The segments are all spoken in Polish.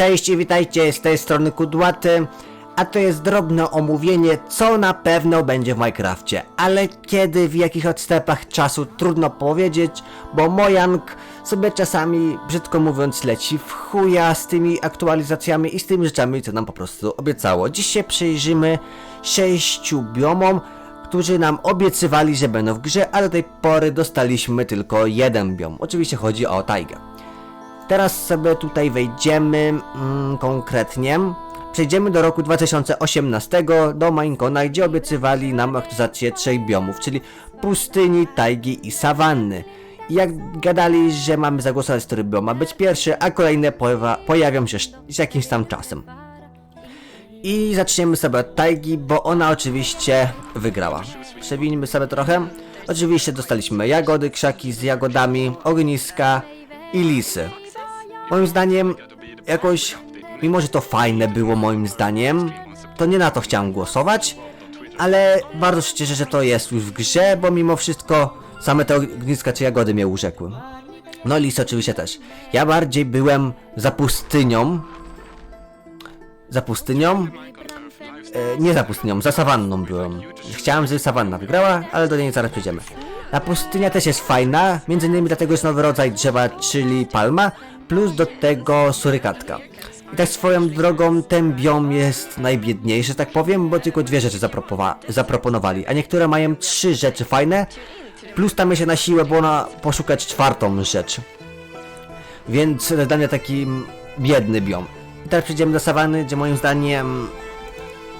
Cześć i witajcie z tej strony Kudłaty, a to jest drobne omówienie, co na pewno będzie w Minecrafcie, ale kiedy, w jakich odstępach czasu trudno powiedzieć, bo Mojang sobie czasami, brzydko mówiąc, leci w chuja z tymi aktualizacjami i z tymi rzeczami, co nam po prostu obiecało. Dziś się przyjrzymy sześciu biomom, którzy nam obiecywali, że będą w grze, a do tej pory dostaliśmy tylko jeden biom. Oczywiście chodzi o tajgę. Teraz sobie tutaj wejdziemy mm, konkretnie. Przejdziemy do roku 2018 do Minecona, gdzie obiecywali nam aktyzację trzech biomów, czyli pustyni, tajgi i sawanny. I jak gadali, że mamy zagłosować, który biom ma być pierwszy, a kolejne pojawią się z jakimś tam czasem. I zaczniemy sobie od Tajgi, bo ona oczywiście wygrała. Przewinimy sobie trochę. Oczywiście dostaliśmy jagody, krzaki z jagodami, ogniska i lisy. Moim zdaniem, jakoś, mimo że to fajne było moim zdaniem, to nie na to chciałem głosować, ale bardzo się cieszę, że to jest już w grze, bo mimo wszystko same te ogniska czy jagody mnie urzekły. No lis oczywiście też. Ja bardziej byłem za pustynią, za pustynią? E, nie za pustynią, za sawanną byłem. Chciałem, żeby sawanna wygrała, ale do niej zaraz przejdziemy. Ta pustynia też jest fajna, między innymi dlatego jest nowy rodzaj drzewa, czyli palma, plus do tego surykatka. I tak swoją drogą ten biom jest najbiedniejszy, tak powiem, bo tylko dwie rzeczy zaproponowali, a niektóre mają trzy rzeczy fajne, plus tam się na siłę, bo ona poszukać czwartą rzecz. Więc dla mnie taki biedny biom. I teraz przejdziemy do sawanny, gdzie moim zdaniem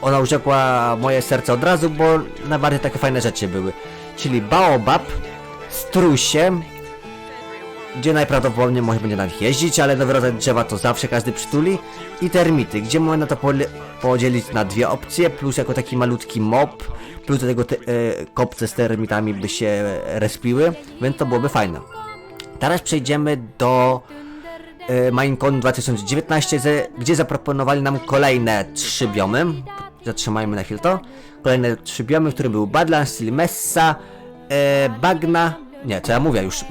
ona urzekła moje serce od razu, bo najbardziej takie fajne rzeczy były. Czyli baobab, strusie, gdzie najprawdopodobniej może będzie na nich jeździć, ale nowy rodzaj drzewa to zawsze każdy przytuli i termity, gdzie można to podzielić na dwie opcje, plus jako taki malutki mob, plus do tego te, e, kopce z termitami by się respiły, więc to byłoby fajne. Teraz przejdziemy do e, Minecon 2019, ze- gdzie zaproponowali nam kolejne trzy biomy. Zatrzymajmy na chwilę to. Kolejne trzy biomy, które były Badlands, czyli Messa, e, Bagna. Nie, co ja mówię już.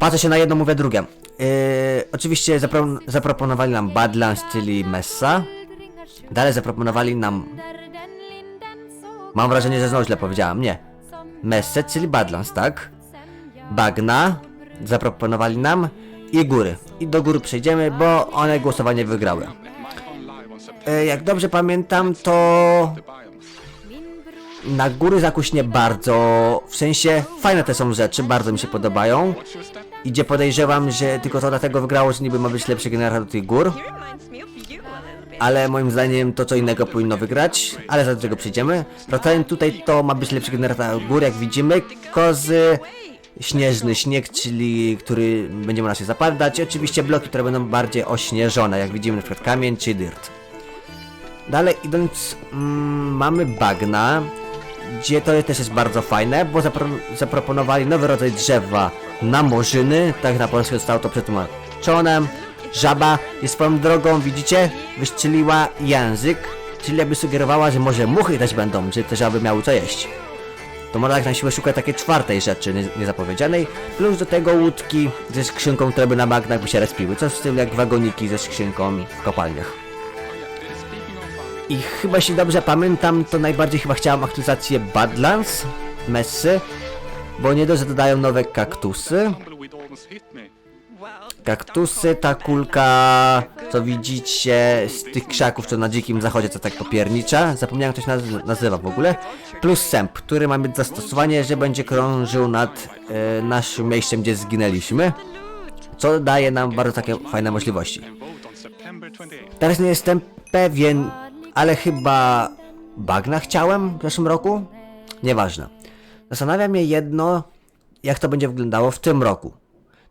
Patrzę się na jedno, mówię drugie. E, oczywiście zapro zaproponowali nam Badlands, czyli Messa. Dalej zaproponowali nam. Mam wrażenie, że znowu źle powiedziałem. Nie. Messe, czyli Badlands, tak? Bagna zaproponowali nam i góry. I do gór przejdziemy, bo one głosowanie wygrały. E, jak dobrze pamiętam, to na góry zakuś nie bardzo, w sensie fajne te są rzeczy, bardzo mi się podobają. I gdzie podejrzewam, że tylko to dlatego wygrało, że niby ma być lepszy generator tych gór. Ale moim zdaniem to co innego powinno wygrać, ale za do tego przejdziemy. Wracając tutaj, to ma być lepszy generator gór, jak widzimy. Kozy, śnieżny śnieg, czyli który będzie można się zapadać. Oczywiście bloki, które będą bardziej ośnieżone, jak widzimy na przykład kamień czy dirt. Dalej idąc, mm, mamy bagna, gdzie to też jest bardzo fajne, bo zapro zaproponowali nowy rodzaj drzewa na morzyny, tak na polskie zostało to przetłumaczone. Żaba jest swoją drogą, widzicie, wyszczeliła język, czyli jakby sugerowała, że może muchy też będą, że te żaby miały co jeść. To można tak na siłę szukać takiej czwartej rzeczy nie- niezapowiedzianej, plus do tego łódki ze skrzynką, które by na magnach by się respiły, coś w stylu jak wagoniki ze skrzynką w kopalniach. I chyba jeśli dobrze pamiętam, to najbardziej chyba chciałem aktualizację Badlands, Messy, bo nie dość, że dodają nowe kaktusy. Kaktusy, ta kulka, co widzicie z tych krzaków, co na dzikim zachodzie, co tak popiernicza. Zapomniałem, jak się naz- nazywa w ogóle. Plus sęp, który ma mieć zastosowanie, że będzie krążył nad e, naszym miejscem, gdzie zginęliśmy. Co daje nam bardzo takie fajne możliwości. Teraz nie jestem pewien, ale chyba bagna chciałem w zeszłym roku? Nieważne. Zastanawia mnie jedno, jak to będzie wyglądało w tym roku.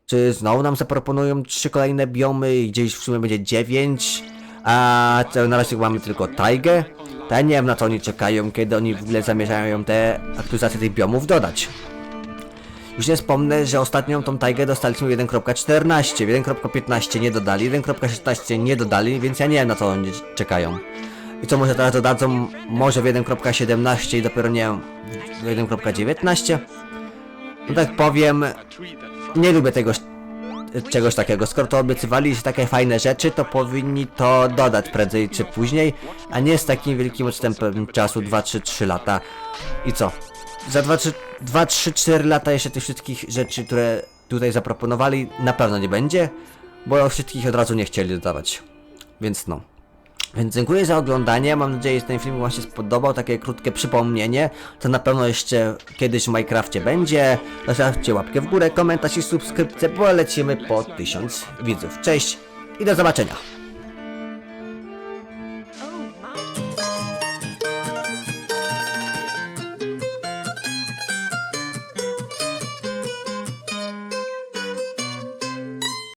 Czy znowu nam zaproponują trzy kolejne biomy i gdzieś w sumie będzie dziewięć, a na razie mamy tylko tajgę? To ja nie wiem na co oni czekają, kiedy oni w ogóle zamierzają te aktualizacje tych biomów dodać. Już nie wspomnę, że ostatnią tą tajgę dostaliśmy w 1.14, w 1.15 nie dodali, 1.16 nie dodali, więc ja nie wiem na co oni czekają. I co może teraz dodadzą, może w 1.17 i dopiero nie w 1.19? No tak powiem, nie lubię tego czegoś takiego. Skoro to obiecywali się takie fajne rzeczy, to powinni to dodać prędzej czy później, a nie z takim wielkim odstępem czasu 2, 3, 3 lata. I co? Za 2, 3, 2, 3, 4 lata jeszcze tych wszystkich rzeczy, które tutaj zaproponowali, na pewno nie będzie, bo wszystkich od razu nie chcieli dodawać. Więc no. Więc dziękuję za oglądanie, mam nadzieję, że ten film Wam się spodobał, takie krótkie przypomnienie, to na pewno jeszcze kiedyś w Minecrafcie będzie. Zostawcie łapkę w górę, komentarz i subskrypcję, bo lecimy po 1000 widzów. Cześć i do zobaczenia!